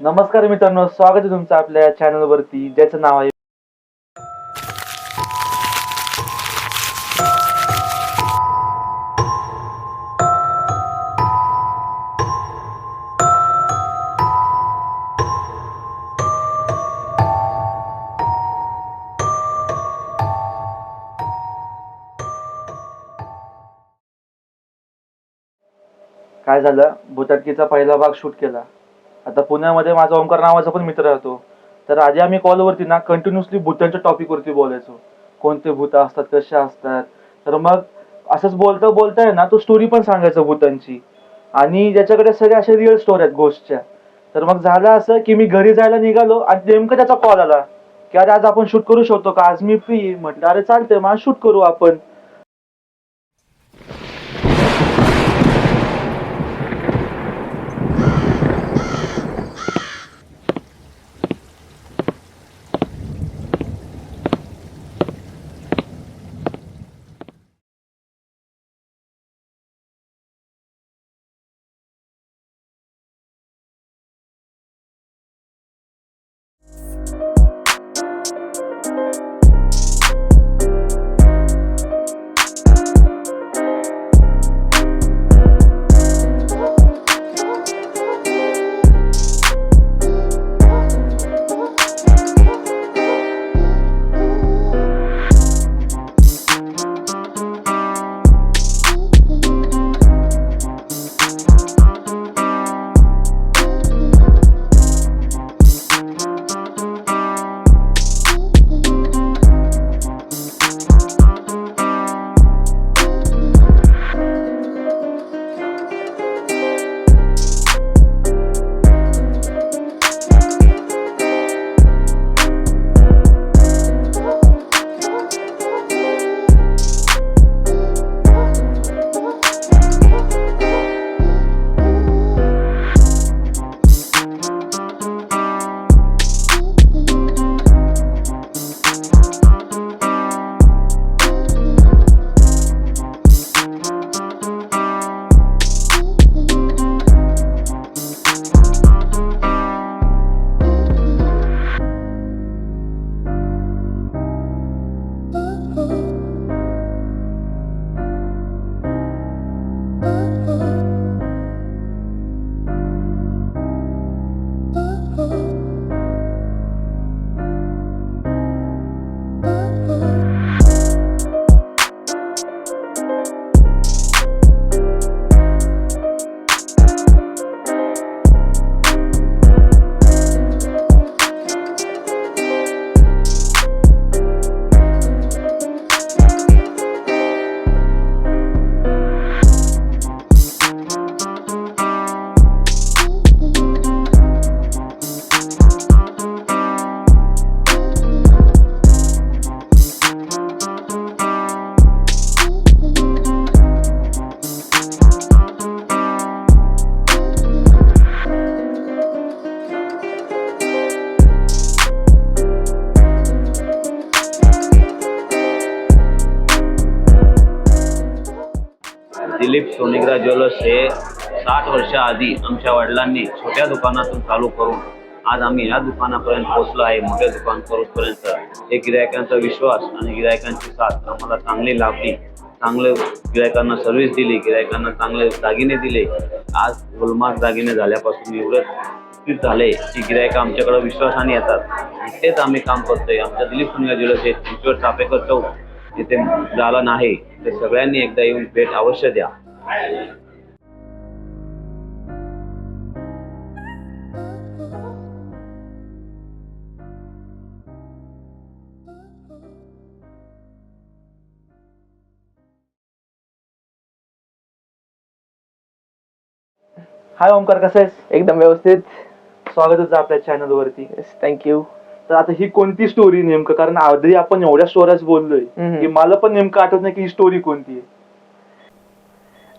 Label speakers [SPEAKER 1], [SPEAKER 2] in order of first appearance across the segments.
[SPEAKER 1] नमस्कार मित्रांनो स्वागत आहे तुमचं आपल्या चॅनलवरती ज्याचं नाव आहे काय झालं? भूताटकीचा पहिला भाग शूट केला. आता पुण्यामध्ये माझा ओंकार नावाचा पण मित्र राहतो तर आधी आम्ही कॉलवरती ना कंटिन्युअसली भूतांच्या टॉपिक वरती बोलायचो. कोणते भूत असतात कसे असतात? तर मग असंच बोलता बोलताय ना तो स्टोरी पण सांगायचा भूतांची. आणि ज्याच्याकडे सगळ्या अशा रिअल स्टोरी आहेत गोष्टच्या तर मग झालं असं की मी घरी जायला निघालो आणि नेमकं त्याचा कॉल आला. की अरे आज आपण शूट करू शकतो का? आज मी फ्री म्हटलं अरे चालतंय मग शूट करू आपण.
[SPEAKER 2] आधी आमच्या वडिलांनी छोट्या दुकानातून चालू करून आज आम्ही या दुकानापर्यंत पोहोचलो आहे मोठ्या दुकान करूपर्यंत हे गिरायकांचा विश्वास आणि गिरायकांची साथ आम्हाला चांगली लाभली. चांगले गिरायकांना सर्व्हिस दिली गिरायकांना चांगले दागिने दिले. आज गुलमार्ग दागिने झाल्यापासून एवढं उपयुक्त झाले की गिरायक आमच्याकडे विश्वासाने येतात. तेच आम्ही काम करतोय. आमच्या दिलीप सोनिग्रा ज्वेलर्स हे चिंचवड चापेकर चौक इथे झालं नाही ते सगळ्यांनी एकदा येऊन भेट अवश्य द्या.
[SPEAKER 1] हाय ओंकार कसं आहेस?
[SPEAKER 3] एकदम व्यवस्थित.
[SPEAKER 1] स्वागतच आहे आपल्या चॅनल वरती.
[SPEAKER 3] थँक्यू
[SPEAKER 1] तर आता ही कोणती स्टोरी नेमकं? कारण आधी आपण एवढ्या स्टोऱ्याच बोललोय
[SPEAKER 3] हम्म.
[SPEAKER 1] की मला पण नेमकं आठवत नाही की ही स्टोरी कोणती आहे.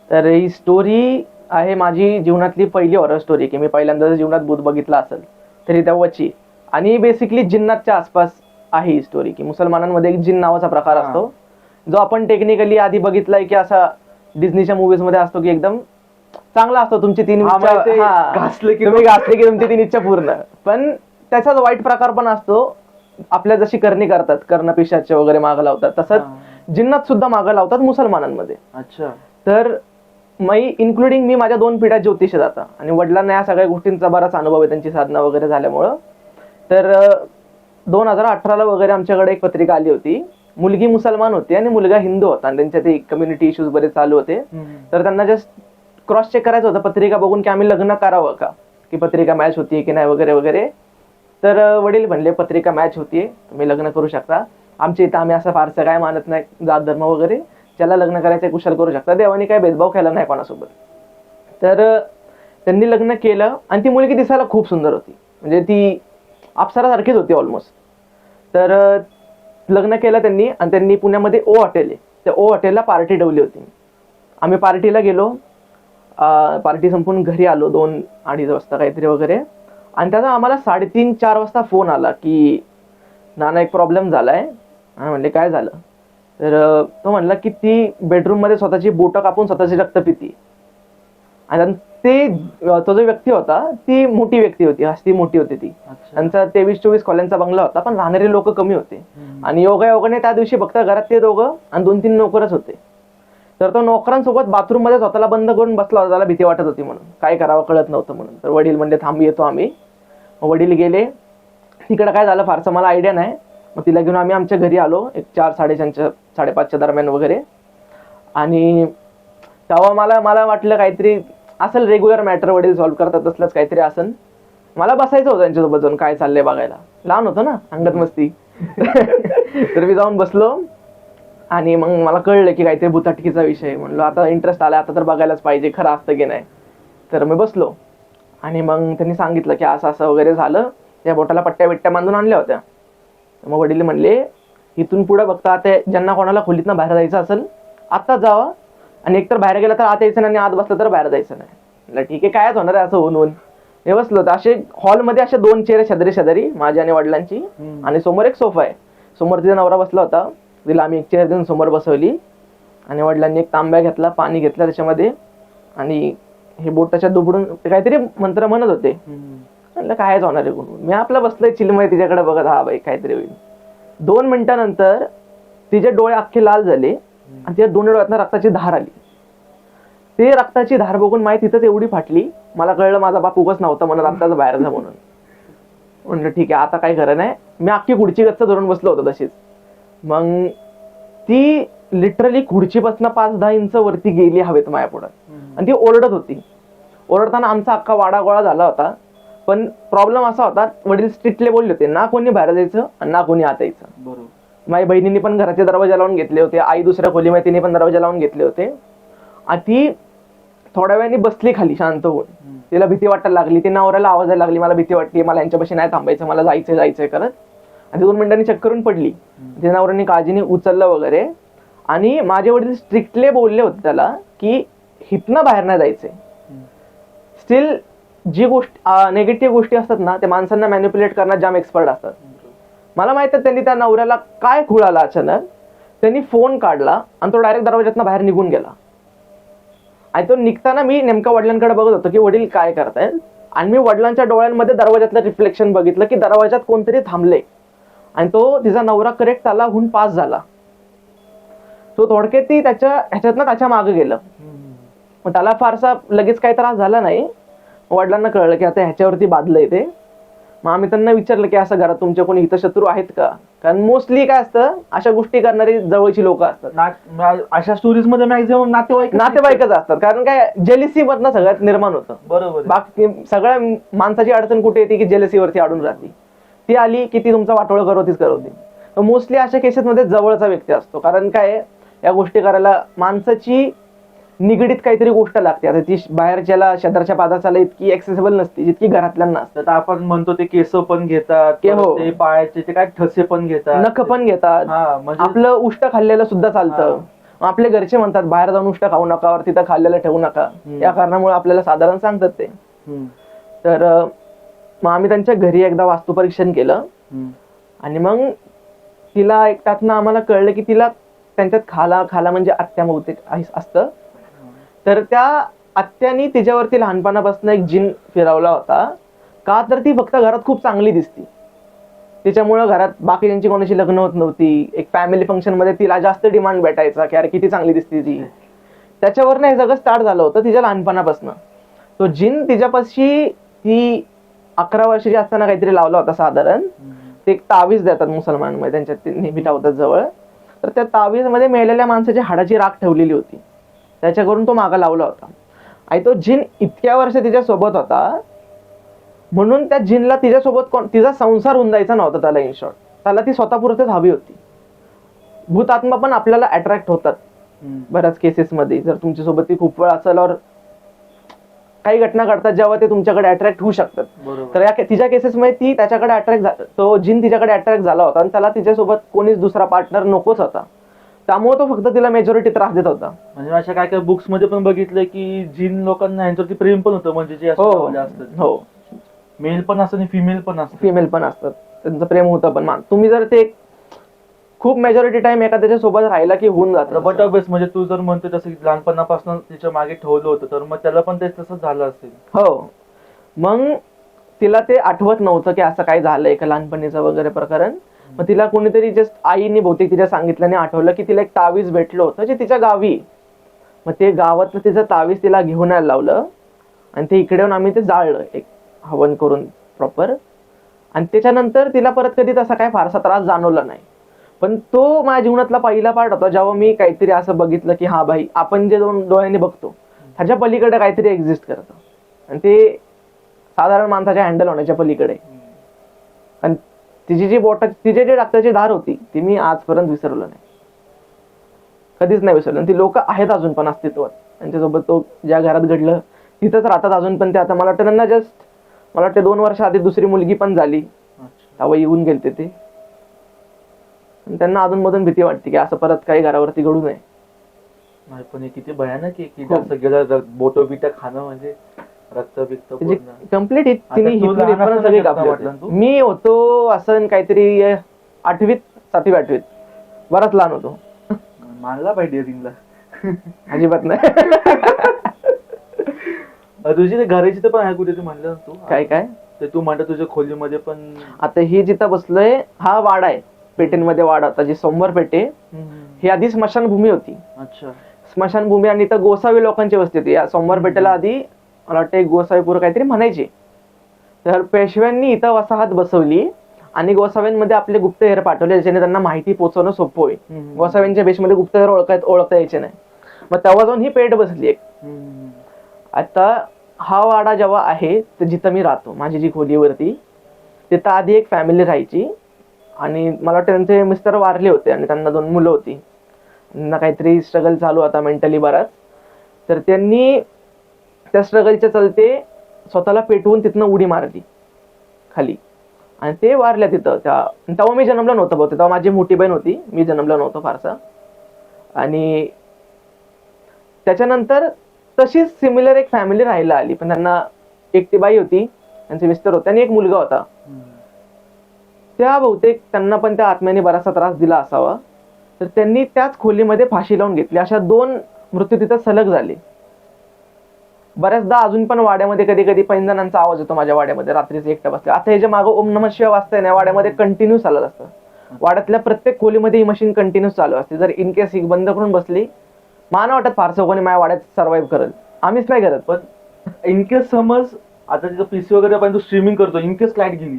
[SPEAKER 3] तर ही स्टोरी आहे माझी जीवनातली पहिली हॉरर स्टोरी की मी पहिल्यांदा जीवनात भूत बघितला असेल तरी तेव्हाची आणि बेसिकली जिन्नातच्या आसपास आहे ही स्टोरी की मुसलमानांमध्ये एक जिन नावाचा प्रकार. असतो जो आपण टेक्निकली आधी बघितलाय की असा डिझनीच्या movies मध्ये असतो की एकदम चांगला असतो तुमची तीन इच्छा
[SPEAKER 1] ते
[SPEAKER 3] हा.
[SPEAKER 1] घासले की
[SPEAKER 3] तुम्ही घासले की तुमची तीन इच्छा पूर्ण. पण त्याचाच वाईट प्रकार पण असतो आपल्या जशी करणी करतात कर्ण पिशाचे वगैरे मागं लावतात तसंच जिन्नात सुद्धा मागं लावतात मुसलमानांमध्ये.
[SPEAKER 1] अच्छा.
[SPEAKER 3] तर मी इन्क्लुडिंग मी माझ्या दोन पिढ्या ज्योतिष जाता आणि वडिलांना या सगळ्या गोष्टींचा बराच अनुभव आहे त्यांची साधना वगैरे झाल्यामुळं. तर दोन हजार अठराला वगैरे आमच्याकडे एक पत्रिका आली होती. मुलगी मुसलमान होती आणि मुलगा हिंदू होता. आणि त्यांच्या ते कम्युनिटी इश्यूज बरेच चालू होते. तर त्यांना जस्ट क्रॉस चेक करायचं होतं. पत्रिका बघून की आम्ही लग्न करावं का? की पत्रिका मॅच होती की नाही वगैरे वगैरे. तर वडील म्हणले पत्रिका मॅच होतीये. तुम्ही लग्न करू शकता. आमच्या इथं आम्ही असं फारसं काय मानत नाही जात धर्म वगैरे. ज्याला लग्न करायचं कुशल करू शकता. देवाने काय भेदभाव केला नाही कोणासोबत. तर त्यांनी लग्न केलं आणि ती मुलगी दिसायला खूप सुंदर होती. म्हणजे ती अप्सरासारखीच होती ऑलमोस्ट तर लग्न केलं त्यांनी आणि त्यांनी पुण्यामध्ये ओ हॉटेल आहे. त्या ओ हॉटेलला पार्टी ठेवली होती. आम्ही पार्टीला गेलो. पार्टी संपून घरी आलो दोन अडीच वाजता काहीतरी वगैरे. आणि त्याचा आम्हाला साडेतीन चार वाजता फोन आला की नाना एक प्रॉब्लेम झालाय. आणि म्हणले काय झालं? तर तो म्हणला की ती बेडरूममध्ये स्वतःची बोटं कापून स्वतःची रक्त पिती. आणि ते तो जो व्यक्ती होता ती मोठी व्यक्ती होती हस्ती मोठी होती ती. त्यांचा तेवीस चोवीस खोल्यांचा बंगला होता पण राहणारे लोक कमी होते. आणि योगा योगाने त्या दिवशी फक्त घरात ते दोघं आणि दोन तीन नोकरच होते. तर तो नोकरांसोबत बाथरूममध्ये स्वतःला बंद करून बसला होता. त्याला भीती वाटत होती म्हणून. काय करावं कळत नव्हतं म्हणून. तर वडील म्हणले थांब येतो आम्ही. मग वडील गेले. तिकडं काय झालं फारसं मला आयडिया नाही. मग तिला घेऊन आम्ही आमच्या घरी आलो. एक चार साडेचारच्या साडेपाचच्या दरम्यान वगैरे. आणि तेव्हा मला मला वाटलं काहीतरी असेल रेग्युलर मॅटर वडील सॉल्व्ह करतात असलंच काहीतरी असेल मला बसायचं होतं त्यांच्यासोबत जाऊन काय चाललंय बघायला? लहान होतं ना अंगत मस्ती. तर मी जाऊन बसलो. आणि मग मला कळलं की काहीतरी भुताटकीचा विषय आहे. म्हणलो. आता इंटरेस्ट आला आता तर बघायलाच पाहिजे खरं असतं की नाही. तर मी बसलो. आणि मग त्यांनी सांगितलं की असं असं वगैरे झालं. त्या बोटाला पट्ट्या बिट्ट्या बांधून आणल्या होत्या. मग वडील म्हणले इथून पुढे बघता आता ज्यांना कोणाला खोलीतनं बाहेर जायचं असेल आत्ताच जावा. आणि एकतर बाहेर गेला तर आत यायचं नाही आणि आत बसलं तर बाहेर जायचं नाही. म्हणलं ठीक आहे कायच होणार आहे असं होऊन होऊन हे बसलो तर असे हॉलमध्ये असे दोन चेअर शेजारी शेजारी माझी आणि वडिलांची. आणि समोर एक सोफा आहे. समोर तिचा नवरा बसला होता. तिला आम्ही एक चेअर देऊन समोर बसवली. आणि वडिलांनी एक तांब्या घेतला पाणी घेतलं त्याच्यामध्ये. आणि हे बोटाच्या दुबडून ते काहीतरी मंत्र म्हणत होते. म्हणलं कायच होणार आहे कोण मी आपलं बसलोय चिलमय तिच्याकडे बघत. हा बाई काहीतरी होईल. दोन मिनिटानंतर तिचे डोळे अख्खे लाल झाले. आणि तिच्या दोन्ही डोळ्यातनं रक्ताची धार आली. ते रक्ताची धार बघून माहिती तिथंच एवढी फाटली. मला कळलं माझा बाप उगच नव्हता म्हणत आत्ताच बाहेर जा म्हणून. म्हणलं ठीक आहे आता काय खरं नाही. मी अख्खी खुर्ची गच्च धरून बसलो होतो तशीच. मग ती लिटरली खुर्चीपासून पाच दहा इंच वरती गेली हवेत माया पुढं आणि ती ओरडत होती. ओरडताना आमचा अख्खा वाडा गोळा झाला होता. पण प्रॉब्लेम असा होता वडील स्ट्रिक्टली बोलले होते ना कोणी बाहेर जायचं आणि ना कोणी आत यायचं.
[SPEAKER 1] बरोबर.
[SPEAKER 3] माझ्या बहिणींनी पण घराचे दरवाजा लावून घेतले होते आई दुसऱ्या खोलीमध्ये तिने पण दरवाजा लावून घेतले होते. आणि ती थोड्या वेळाने बसली खाली शांत होऊन. तिला भीती वाटायला लागली ती नवऱ्याला आवाज यायला लागली मला भीती वाटते मला यांच्यापाशी नाही थांबायचं मला जायचंय जायचंय करत. आणि ती दोन मिनिटांनी चेक करून पडली. तिच्या नवऱ्याने काळजीने उचललं वगैरे. आणि माझे वडील स्ट्रिक्टली बोलले होते त्याला की हितनं बाहेर नाही जायचंय. स्टील जी गोष्ट नेगेटिव्ह गोष्टी असतात ना ते माणसांना मॅन्युप्युलेट करण्यात जाम एक्सपर्ट असतात. मला माहीत आहे त्यांनी त्या नवऱ्याला काय खुळाला अचानक. त्यांनी फोन काढला आणि तो डायरेक्ट दरवाज्यातनं बाहेर निघून गेला. आणि तो निघताना मी नेमका वडिलांकडे बघत होतो की वडील काय करतायत? आणि मी वडिलांच्या डोळ्यांमध्ये दरवाज्यातलं रिफ्लेक्शन बघितलं की दरवाज्यात कोणतरी थांबले आणि तो तिचा नवरा करेक्ट त्याला होऊन पास झाला. तो थोडक्यात ती त्याच्या ह्याच्यातनं त्याच्यामागे गेलं. मग त्याला फारसा लगेच काही त्रास झाला नाही. वडिलांना कळलं की आता ह्याच्यावरती बाधलंय ते. मग आम्ही त्यांना विचारलं की असं घरात तुमचे कोणी हितशत्रू आहेत का? कारण मोस्टली काय असतं अशा गोष्टी करणारी जवळची लोक असतात.
[SPEAKER 1] अशा स्टोरीजमध्ये मॅक्झिमम नातेवाईक
[SPEAKER 3] नातेवाईकच असतात. कारण काय जेलिसी मधनं सगळ्यात निर्माण होतं.
[SPEAKER 1] बरोबर.
[SPEAKER 3] बाकी सगळ्या माणसाची अडचण कुठे येते की जेलसीवरती अडून राहते? ती आली की ती तुमचा वाटोळ करवतीच करवते. मोस्टली अशा केसेसमध्ये जवळचा व्यक्ती असतो. कारण काय या गोष्टी करायला माणसाची निगडीत काहीतरी गोष्ट लागते. आता ती बाहेरच्याला शेजारच्या पादाचाला इतकी ऍक्सेसिबल नसते जितकी घरातल्यांना असते
[SPEAKER 1] तर आपण म्हणतो ते केस पण घेतात
[SPEAKER 3] के हो.
[SPEAKER 1] ते पायाचे ते काय ठसे पण घेतात.
[SPEAKER 3] नख पण घेतात.
[SPEAKER 1] हा म्हणजे
[SPEAKER 3] आपलं उष्ट खाल्लेलं सुद्धा चालतं. आपले घरचे म्हणतात बाहेर जाऊन उष्ट खाऊ नका वर तिथं खाल्लेलं ठेवू नका. या कारणामुळे आपल्याला साधारण सांगतात ते. तर मग आम्ही त्यांच्या घरी एकदा वास्तुपरीक्षण केलं. आणि मग तिला एक त्यातनं आम्हाला कळलं की तिला त्यांच्यात खाला खाला म्हणजे आत्या बहुतेक आहे- असतं. तर त्या आत्यानी तिच्यावरती लहानपणापासून एक जिन फिरवला होता. का तर ती फक्त घरात खूप चांगली दिसती. तिच्यामुळं घरात बाकीच्यांची कोणाची लग्न होत नव्हती. एक फॅमिली फंक्शनमध्ये तिला जास्त डिमांड भेटायचा की अरे किती चांगली दिसते ती. त्याच्यावरनं हे सगळं स्टार्ट झालं होतं तिच्या लहानपणापासून. तो जिन तिच्यापाशी ती अकरा वर्षाची असताना काहीतरी लावला होता साधारण. ते एक तावीज देतात मुसलमानमध्ये त्यांच्यात ते नेहमी लावतात जवळ. तर त्या तावीजमध्ये मेलेल्या माणसाची हाडाची राख ठेवलेली होती. त्याच्याकडून तो मागा लावला होता. आणि तो जिन इतक्या वर्ष तिच्या सोबत होता म्हणून त्या जिनला तिच्यासोबत कोण तिचा संसार होऊन जायचा नव्हता त्याला इन शॉर्ट त्याला ती स्वतःपुरतेच हवी होती. भूत आत्मा पण आपल्याला अट्रॅक्ट होतात. बऱ्याच केसेसमध्ये जर तुमच्यासोबत ती खूप वेळ असेल और काही घटना घडतात जेव्हा ते तुमच्याकडे अट्रॅक्ट होऊ शकतात. तर या तिच्या केसेसमध्ये ती त्याच्याकडे अट्रॅक्ट तो जिन तिच्याकडे अट्रॅक्ट झाला होता आणि त्याला तिच्यासोबत कोणीच दुसरा पार्टनर नकोच होता. त्यामुळे तो फक्त तिला मेजॉरिटी त्रास देत होता.
[SPEAKER 1] म्हणजे अशा काय काय बुक्समध्ये पण बघितलंय की जिन लोकांना यांच्यावरती प्रेम पण होतं म्हणजे जे
[SPEAKER 3] हो हो.
[SPEAKER 1] मेल पण असतं आणि फिमेल पण असतं.
[SPEAKER 3] फिमेल पण असतात. त्यांचं प्रेम होतं पण. मान तुम्ही जर ते खूप मेजॉरिटी टाइम एखाद्याच्या सोबत राहिला की होऊन
[SPEAKER 1] बट
[SPEAKER 3] जातं
[SPEAKER 1] ऑब्विस म्हणजे तू जर म्हणतो तसं की लहानपणापासून तिच्यामागे ठेवलं होतं तर मग त्याला पण ते तसंच झालं असेल.
[SPEAKER 3] हो. मग तिला ते आठवत नव्हतं की असं काय झालंय का लहानपणीचं वगैरे प्रकरण. मग तिला कोणीतरी जस्ट आईने बहुतेक तिच्या सांगितल्याने आठवलं की तिला एक तावीज भेटलं होतं जे तिच्या गावी. मग ते गावातलं तिचं तावीज तिला घेऊन यायला लावलं आणि ते इकडे येऊन आम्ही ते जाळलं एक हवन करून प्रॉपर आणि त्याच्यानंतर तिला परत कधी तसा काय फारसा त्रास जाणवला नाही. पण तो माझ्या जीवनातला पहिला पार्ट होता जेव्हा मी काहीतरी असं बघितलं की हा भाई आपण जे दोन डोळ्यांनी बघतो ह्याच्या पलीकडे काहीतरी एक्झिस्ट करतं. आणि ते साधारण माणसाच्या हँडल होण्याच्या पलीकडे. आणि तिची जी बोटा तिचे जे डॉक्टरची धार होती ती मी आजपर्यंत विसरलो नाही. कधीच नाही विसरलो. ती लोक आहेत अजून पण अस्तित्वात. त्यांच्यासोबत तो ज्या घरात घडलं तिथंच राहतात अजून पण ते. आता मला वाटतं त्यांना जस्ट मला वाटतं दोन वर्ष आधी दुसरी मुलगी पण झाली. तेव्हा येऊन गेलते ते. आणि त्यांना अजून मधून भीती वाटते की असं परत काही घरावरती घडू नये
[SPEAKER 1] नाही पण हे किती भयानक आहे की
[SPEAKER 3] खूप.
[SPEAKER 1] जास्त गेलं बोटो बिटा खाणं म्हणजे रक्त बिक्त
[SPEAKER 3] म्हणजे
[SPEAKER 1] पूर्ण. कंप्लीट
[SPEAKER 3] सगळी.
[SPEAKER 1] तू?
[SPEAKER 3] मी होतो असं काहीतरी आठवीत सातवी आठवीत बराच लहान होतो
[SPEAKER 1] मानला पाहिजे रिंगला
[SPEAKER 3] अजिबात नाही
[SPEAKER 1] तुझी घराची तर पण आहे कुठे तू म्हणलं तू
[SPEAKER 3] काय काय
[SPEAKER 1] ते तू म्हणत तुझ्या खोलीमध्ये पण
[SPEAKER 3] आता ही जिथं बसलोय हा वाडा आहे पेटेंमध्ये वाडा होता जी सोमवार पेटे ही आधी स्मशानभूमी होती.
[SPEAKER 1] अच्छा.
[SPEAKER 3] स्मशानभूमी आणि इथं गोसावी लोकांची वस्ती होती. या सोमवार पेटेला आधी मला वाटतं गोसावीपूर काहीतरी म्हणायचे. तर पेशव्यांनी इथं वसाहत बसवली आणि गोसाव्यांमध्ये आपले गुप्तहेर पाठवले ज्याच्याने त्यांना माहिती पोहोचवणं सोपं होईल. गोसाव्यांच्या बेसमध्ये गुप्तहेर ओळखायत ओळखता यायचे नाही. मग तेव्हा जाऊन ही पेट बसली एक. आता हा वाडा जेव्हा आहे तर जिथं मी राहतो माझी जी खोलीवरती तिथं आधी एक फॅमिली राहायची. आणि मला वाटतं त्यांचे मिस्टर वारले होते आणि त्यांना दोन मुलं होती. त्यांना काहीतरी स्ट्रगल चालू होता मेंटली बराच. तर त्यांनी त्या स्ट्रगलच्या चलते स्वतःला पेटवून तिथनं उडी मारली. खाली. आणि ते वारल्या तिथं. त्या तेव्हा मी जन्मला नव्हतं बहुतेक तेव्हा माझी मोठी बहीण होती. मी जन्मला नव्हतो फारसा. आणि त्याच्यानंतर तशीच सिमिलर एक फॅमिली राहायला आली. पण त्यांना एकटी बाई होती. त्यांचे मिस्टर होते आणि एक मुलगा होता. त्या बहुतेक त्यांना पण त्या आत्म्याने बराचसा त्रास दिला असावा. तर त्यांनी त्याच खोलीमध्ये फाशी लावून घेतली. अशा दोन मृत्यू तिथं सलग झाले. बऱ्याचदा अजून पण वाड्यामध्ये कधी कधी पैंजणांचा आवाज येतो माझ्या वाड्यामध्ये. रात्रीच एकटा बसले आता हे जे मागं ओम नम शिवाय वाचतंय ना वाड्यामध्ये कंटिन्यू चालत असतं. वाड्यातल्या प्रत्येक खोलीमध्ये ही मशीन कंटिन्यू चालू असते. जर इन केस ही बंद करून बसली मला वाटत फारसं कोणी माझ्या वाड्यात सर्व्हाइव्ह करेल. आम्हीच नाही करत
[SPEAKER 1] पण इन केस समज आता तिथं पीसी वगैरे आपण स्ट्रीमिंग करतो. इनकेस लाइट गेली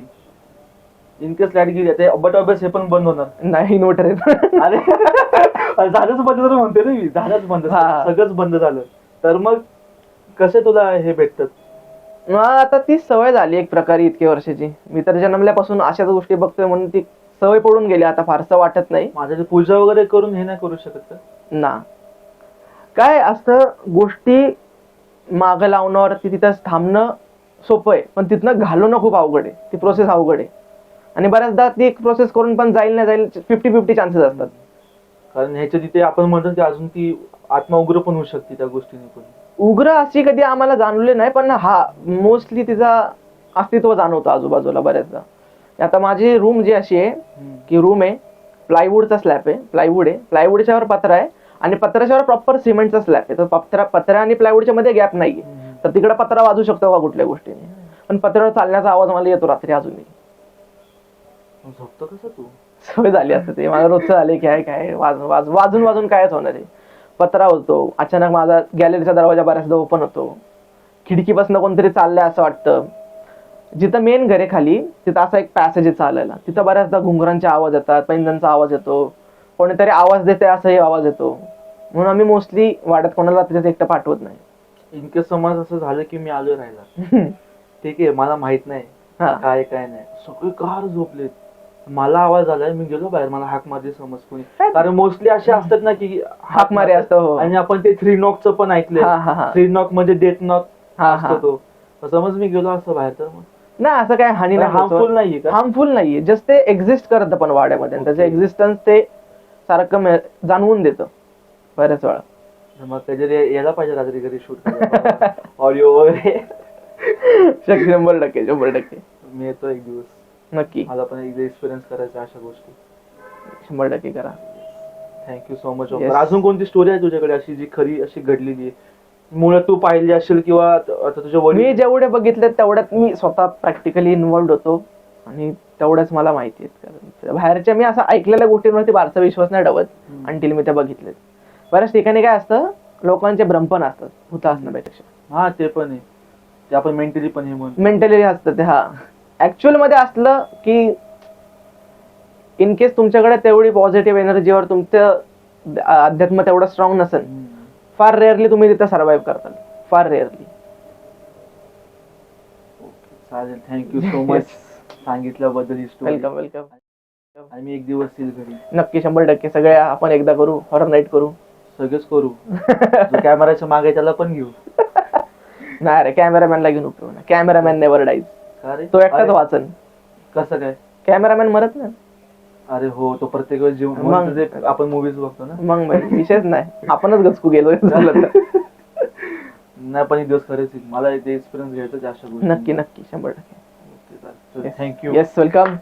[SPEAKER 1] इनकेस लाइट गेली आता बट ऑब्विस हे पण बंद होणार.
[SPEAKER 3] नाही इन्व्हर्टर आहे.
[SPEAKER 1] अरे झालंच बंद तर म्हणते ना मी. झालंच बंद
[SPEAKER 3] हा.
[SPEAKER 1] सगळंच बंद झालं. तर मग कसे तुला हे भेटतात?
[SPEAKER 3] मग आता ती सवय झाली एक प्रकारे इतक्या वर्षाची. मी तर जन्मल्यापासून अशाच गोष्टी बघतोय म्हणून ती सवय पडून गेली. आता फारसं वाटत नाही.
[SPEAKER 1] माझ्या ते पूजा वगैरे करून हे नाही करू शकत का?
[SPEAKER 3] ना. काय असतं गोष्टी मागं लावण्यावरती तिथं थांबणं सोपं आहे. पण तिथनं घालवणं खूप अवघड आहे. ती प्रोसेस अवघड आहे. आणि बऱ्याचदा ती एक प्रोसेस करून पण जाईल नाही जाईल फिफ्टी फिफ्टी चान्सेस असतात.
[SPEAKER 1] कारण ह्याच्या तिथे आपण म्हणतो की अजून ती आत्मा उग्र पण होऊ शकते त्या गोष्टीने पण.
[SPEAKER 3] उग्र अशी कधी आम्हाला जाणवले नाही पण हा मोस्टली तिचा अस्तित्व जाणवतं आजूबाजूला बऱ्याचदा. आता माझी रूम जी अशी आहे की रूम आहे प्लायवूडचा स्लॅब आहे प्लायवूड आहे. प्लायवूडच्या वर पत्रा आहे आणि पत्र्याच्यावर प्रॉपर सिमेंटचा स्लॅब आहे. तर पत्रा पत्र्या आणि प्लायवूडच्या मध्ये गॅप नाहीये. तर तिकडे पत्रा वाजू शकतो का कुठल्या गोष्टीने. पण पत्र्यावर चालण्याचा आवाज मला येतो रात्री अजूनही.
[SPEAKER 1] झोपतो कसं तू?
[SPEAKER 3] सवय झाली असते ते. मला रोजचं झाले काय काय वाज वाज वाजून वाजून कायच होणार आहे? पत्रा होतो. अचानक माझा गॅलरीचा दरवाजा बऱ्याचदा ओपन होतो. खिडकीपासून कोणतरी चाललंय असं वाटतं. जिथं मेन घर आहे खाली तिथं असा एक पॅसेज आहे चालायला. तिथं बऱ्याचदा घुंगरांचे आवाज येतात पैंजणचा आवाज येतो. कोणीतरी आवाज देते असाही आवाज येतो. म्हणून आम्ही मोस्टली वाड्यात कोणाला रात्रीच एकटं पाठवत नाही.
[SPEAKER 1] इन केस समज असं झालं की मी आलोय राहायला. ठीक आहे मला माहीत नाही काय काय नाही. सगळे कार झोपलेत. मला आवाज आलाय मी गेलो बाहेर मला हाक मारली समज कोणी. कारण मोस्टली असे असतात ना की
[SPEAKER 3] हाक मारे असतं हो.
[SPEAKER 1] आणि आपण ते थ्री नॉकचं पण ऐकलंय.
[SPEAKER 3] हा
[SPEAKER 1] थ्री नॉक म्हणजे डेथ नॉक
[SPEAKER 3] हा हा.
[SPEAKER 1] असतो तो. समज मी गेलो असं बाहेर तर
[SPEAKER 3] नाही असं काय हानी नाही
[SPEAKER 1] हार्मफुल नाहीये का?
[SPEAKER 3] हार्मफुल नाहीये. जस्ट ते एक्झिस्ट करत पण वाड्यामध्ये. आणि त्याचं
[SPEAKER 1] Okay.
[SPEAKER 3] एक्झिस्टन्स ते सारखं मे- जाणवून देतं. बऱ्याच वेळा.
[SPEAKER 1] मग कधी यायला पाहिजे रात्री घरी शूट ऑडिओ वगैरे.
[SPEAKER 3] शंभर टक्के शंभर टक्के.
[SPEAKER 1] मी येतो एक दिवस.
[SPEAKER 3] नक्की.
[SPEAKER 1] मला पण एकदा एक्सपिरियन्स करायचा अशा गोष्टी.
[SPEAKER 3] शंभर टक्के करा.
[SPEAKER 1] Thank you so much
[SPEAKER 3] Yes.
[SPEAKER 1] अजून कोणती स्टोरी आहे तुझ्याकडे अशी जी खरी अशी घडलेली आहे? मुळे तू पाहिली असेल किंवा आता तुझ्या
[SPEAKER 3] मी
[SPEAKER 1] वडील
[SPEAKER 3] जेवढे बघितले तेवढ्यात मी स्वतः प्रॅक्टिकली इन्व्हॉल्ड होतो. आणि तेवढ्याच मला माहिती आहेत कारण बाहेरच्या मी असं ऐकलेल्या गोष्टींवरती बारचा विश्वास नाही ठेवत
[SPEAKER 1] हम्म.
[SPEAKER 3] आणि मी त्या बघितलेत बऱ्याच ठिकाणी काय असतं? लोकांचे भ्रमपण असतात. भूत असण्यापेक्षा
[SPEAKER 1] हा ते पण आहे. ते आपण मेंटली पण हे म्हणतो.
[SPEAKER 3] मेंटली असतं ते हा. ऍक्च्युअलमध्ये असलं की इन केस तुमच्याकडे तेवढी पॉझिटिव्ह एनर्जीवर तुमचं अध्यात्म तेवढं स्ट्रॉंग नसेल. फार रेअरली तुम्ही तिथं सर्व्हाइव्ह करताल. फार रेअरली
[SPEAKER 1] चालेल. थँक्यू सो मच सांगितल्याबद्दल
[SPEAKER 3] वेलकम वेलकम
[SPEAKER 1] आणि मी एक दिवस येईल घरी.
[SPEAKER 3] नक्की शंभर टक्के. सगळे आपण एकदा करू. हॉरर नाईट करू.
[SPEAKER 1] सगळंच करू. कॅमेराच्या मागे त्याला पण घेऊ.
[SPEAKER 3] नाही रे कॅमेरामॅनला घेऊन उपयोग नाही. कॅमेरामॅन नेवर डाईज
[SPEAKER 1] का रे
[SPEAKER 3] तो एकटाच
[SPEAKER 1] अरे,
[SPEAKER 3] वाचन.
[SPEAKER 1] कसं काय?
[SPEAKER 3] कॅमेरामॅन मरत नाही
[SPEAKER 1] अरे हो तो प्रत्येक वेळेस जीवन
[SPEAKER 3] मग.
[SPEAKER 1] ते आपण मुव्हीज बघतो ना.
[SPEAKER 3] मग बाई, विषयच नाही. आपणच गचकू गेलो झालं तर.
[SPEAKER 1] नाही पण एक दिवस खरंच येईल मला ते एक्सपिरियन्स घ्यायचं गोष्टी
[SPEAKER 3] नक्की नक्की. शंभर टक्के.
[SPEAKER 1] Thank you
[SPEAKER 3] yes welcome